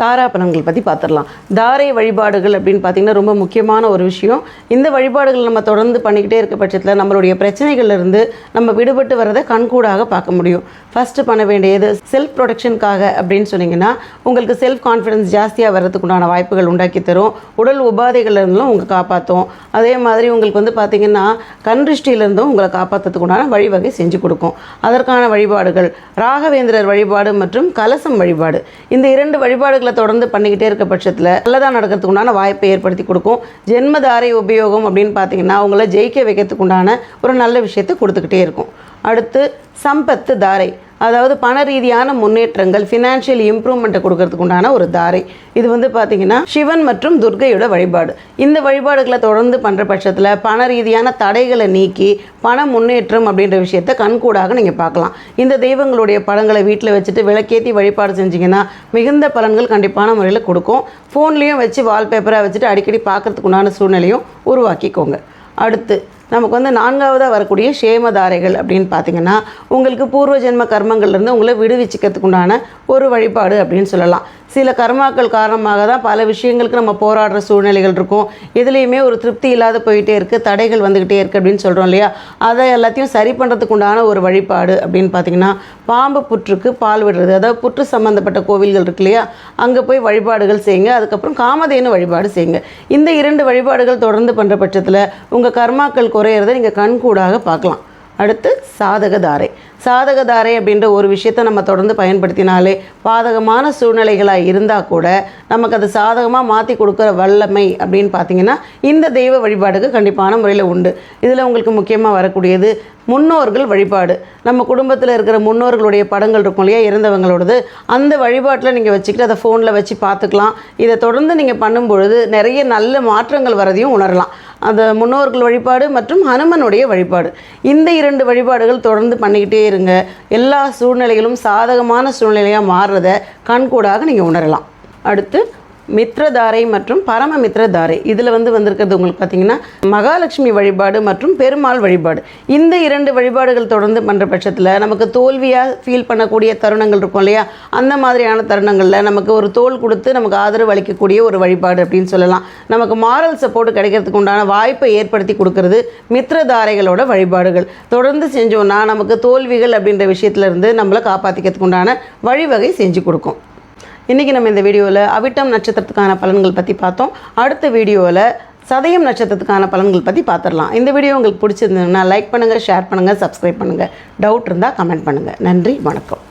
தாரா பலன்கள் பற்றி பார்த்துடலாம் தாரை வழிபாடுகள் அப்படின்னு பார்த்தீங்கன்னா ரொம்ப முக்கியமான ஒரு விஷயம். இந்த வழிபாடுகள் நம்ம தொடர்ந்து பண்ணிக்கிட்டே இருக்க பட்சத்தில் நம்மளுடைய பிரச்சனைகள்லேருந்து நம்ம விடுபட்டு வரதை கண்கூடாக பார்க்க முடியும். ஃபஸ்ட்டு பண்ண வேண்டியது செல்ஃப் ப்ரொடெக்ஷனுக்காக அப்படின்னு சொன்னீங்கன்னா உங்களுக்கு செல்ஃப் கான்ஃபிடன்ஸ் ஜாஸ்தியாக வர்றதுக்குண்டான வாய்ப்புகள் உண்டாக்கி தரும். உடல் உபாதைகள்லேருந்தும் உங்களை காப்பாற்றும் அதே மாதிரி உங்களுக்கு வந்து பார்த்தீங்கன்னா கண் திருஷ்டியிலிருந்தும் உங்களை காப்பாற்றுறதுக்குண்டான வழிவகை செஞ்சு கொடுக்கும். அதற்கான வழிபாடுகள் ராகவேந்திரர் வழிபாடு மற்றும் கலசம் வழிபாடு. இந்த இரண்டு வழிபாடுகள் தொடர்ந்து பண்ணிக்கிட்டே இருக்க பட்சத்தில் நல்லதாக நடக்கிறதுக்கு உண்டான வாய்ப்பை ஏற்படுத்தி கொடுக்கும். ஜென்மதாரை உபயோகம் அப்படின்னு பார்த்தீங்கன்னா அவங்கள ஜெயிக்க வைக்கிறதுக்கு உண்டான ஒரு நல்ல விஷயத்தை கொடுத்துக்கிட்டே இருக்கும். அடுத்து சம்பத்து தாரை. அதாவது பண ரீதியான முன்னேற்றங்கள் ஃபினான்ஷியல் இம்ப்ரூவ்மெண்ட்டை கொடுக்கறதுக்கு உண்டான ஒரு தாரை. இது வந்து பார்த்திங்கன்னா சிவன் மற்றும் துர்க்கையோட வழிபாடு. இந்த வழிபாடுகளை தொடர்ந்து பண்ணுற பட்சத்தில் பண ரீதியான தடைகளை நீக்கி பண முன்னேற்றம் அப்படின்ற விஷயத்தை கண்கூடாக நீங்கள் பார்க்கலாம். இந்த தெய்வங்களுடைய படங்களை வீட்டில் வச்சுட்டு விளக்கேற்றி வழிபாடு செஞ்சீங்கன்னா மிகுந்த பலன்கள் கண்டிப்பான முறையில் கொடுக்கும். ஃபோன்லேயும் வச்சு வால்பேப்பராக வச்சுட்டு அடிக்கடி பார்க்கறதுக்கு உண்டான சூழ்நிலையும் உருவாக்கிக்கோங்க. அடுத்து நமக்கு வந்து நான்காவதாக வரக்கூடிய சேமதாரைகள் அப்படின்னு பார்த்தீங்கன்னா உங்களுக்கு பூர்வ ஜென்ம கர்மங்கள்லேருந்து உங்களை விடுவிச்சுக்கிறதுக்கு உண்டான ஒரு வழிபாடு அப்படின்னு சொல்லலாம். சில கர்மாக்கள் காரணமாக தான் பல விஷயங்களுக்கு நம்ம போராடுற சூழ்நிலைகள் இருக்கும். எதுலேயுமே ஒரு திருப்தி இல்லாத போயிட்டே இருக்குது தடைகள் வந்துக்கிட்டே இருக்குது அப்படின்னு சொல்கிறோம் இல்லையா? அதை எல்லாத்தையும் சரி பண்ணுறதுக்கு உண்டான ஒரு வழிபாடு அப்படின்னு பார்த்தீங்கன்னா பாம்பு புற்றுக்கு பால் விடுறது. அதாவது புற்று சம்மந்தப்பட்ட கோவில்கள் இருக்கு இல்லையா? அங்கே போய் வழிபாடுகள் செய்யுங்க. அதுக்கப்புறம் காமதேனு வழிபாடு செய்யுங்க. இந்த இரண்டு வழிபாடுகள் தொடர்ந்து பண்ணுற பட்சத்தில் உங்கள் கர்மாக்கள் குறையிறத நீங்கள் கண்கூடாக பார்க்கலாம். அடுத்து சாதகதாரை. சாதகதாரை அப்படின்ற ஒரு விஷயத்தை நம்ம தொடர்ந்து பயன்படுத்தினாலே பாதகமான சூழ்நிலைகளாக இருந்தால் கூட நமக்கு அது சாதகமாக மாற்றி கொடுக்குற வல்லமை அப்படின்னு பார்த்தீங்கன்னா இந்த தெய்வ வழிபாடுக்கு கண்டிப்பான முறையில் உண்டு. இதில் உங்களுக்கு முக்கியமாக வரக்கூடியது முன்னோர்கள் வழிபாடு. நம்ம குடும்பத்தில் இருக்கிற முன்னோர்களுடைய படங்கள் இருக்கும் இல்லையா இறந்தவங்களோடது அந்த வழிபாட்டில் நீங்கள் வச்சுக்கிட்டு அதை ஃபோனில் வச்சு பார்த்துக்கலாம். இதை தொடர்ந்து நீங்கள் பண்ணும்பொழுது நிறைய நல்ல மாற்றங்கள் வரதையும் உணரலாம். அந்த முன்னோர்கள் வழிபாடு மற்றும் ஹனுமனுடைய வழிபாடு. இந்த இரண்டு வழிபாடுகள் தொடர்ந்து பண்ணிக்கிட்டே இருங்க. எல்லா சூழ்நிலைகளும் சாதகமான சூழ்நிலையாக மாறுறத கண்கூடாக நீங்கள் உணரலாம். அடுத்து மித்ரதாரை மற்றும் பரம மித்ரதாரை இதில் வந்து வந்திருக்கிறது உங்களுக்கு பார்த்தீங்கன்னா மகாலட்சுமி வழிபாடு மற்றும் பெருமாள் வழிபாடு. இந்த இரண்டு வழிபாடுகள் தொடர்ந்து பண்ணுற பட்சத்தில் நமக்கு தோல்வியாக ஃபீல் பண்ணக்கூடிய தருணங்கள் இருக்கும் இல்லையா? அந்த மாதிரியான தருணங்களில் நமக்கு ஒரு தோல் கொடுத்து நமக்கு ஆதரவு அளிக்கக்கூடிய ஒரு வழிபாடு அப்படின்னு சொல்லலாம். நமக்கு மாரல் சப்போர்ட் கிடைக்கிறதுக்கு உண்டான வாய்ப்பை ஏற்படுத்தி கொடுக்கறது மித்ரதாரைகளோட வழிபாடுகள். தொடர்ந்து செஞ்சோன்னா நமக்கு தோல்விகள் அப்படின்ற விஷயத்துலேருந்து நம்மளை காப்பாற்றிக்கிறதுக்கு உண்டான வழிவகை செஞ்சு கொடுக்கும். இன்றைக்கி நம்ம இந்த வீடியோவில் அவிட்டம் நட்சத்திரத்துக்கான பலன்கள் பற்றி பார்த்தோம். அடுத்த வீடியோவில் சதயம் நட்சத்திரத்துக்கான பலன்கள் பற்றி பார்த்துடலாம் இந்த வீடியோ உங்களுக்கு பிடிச்சிருந்ததுன்னா லைக் பண்ணுங்கள் ஷேர் பண்ணுங்கள் சப்ஸ்கிரைப் பண்ணுங்கள் டவுட் இருந்தால் கமெண்ட் பண்ணுங்கள் நன்றி வணக்கம்.